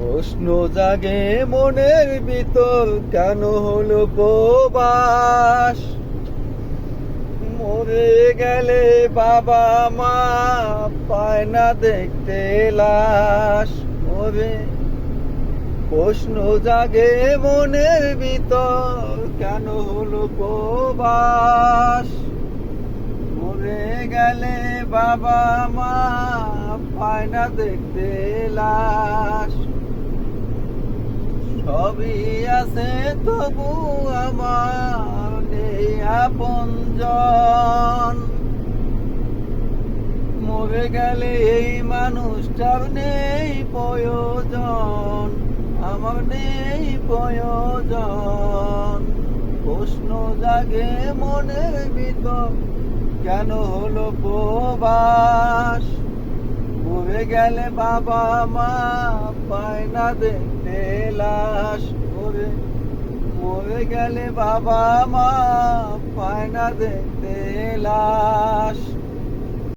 প্রশ্ন জাগে মনের ভিতর, কেন হলো প্রবাস মরে গেলে বাবা মা পায় না দেখতে লাশ। মরে প্রশ্ন জাগে মনের ভিতর, কেন হলো প্রবাস মরে গেলে বাবা মা পায় না দেখতে লাশ। সবই আছে তবু আমার নেই আপনজন মরে গেলে এই মানুষটার নেই প্রয়োজন, আমার নেই প্রয়োজন। প্রশ্ন জাগে মনের ভিতর কেন হলো প্রবাস? মরে গেলে বাবা মা পায় না দেখতে গেলে বাবা মা পায় না দেখতে লাশ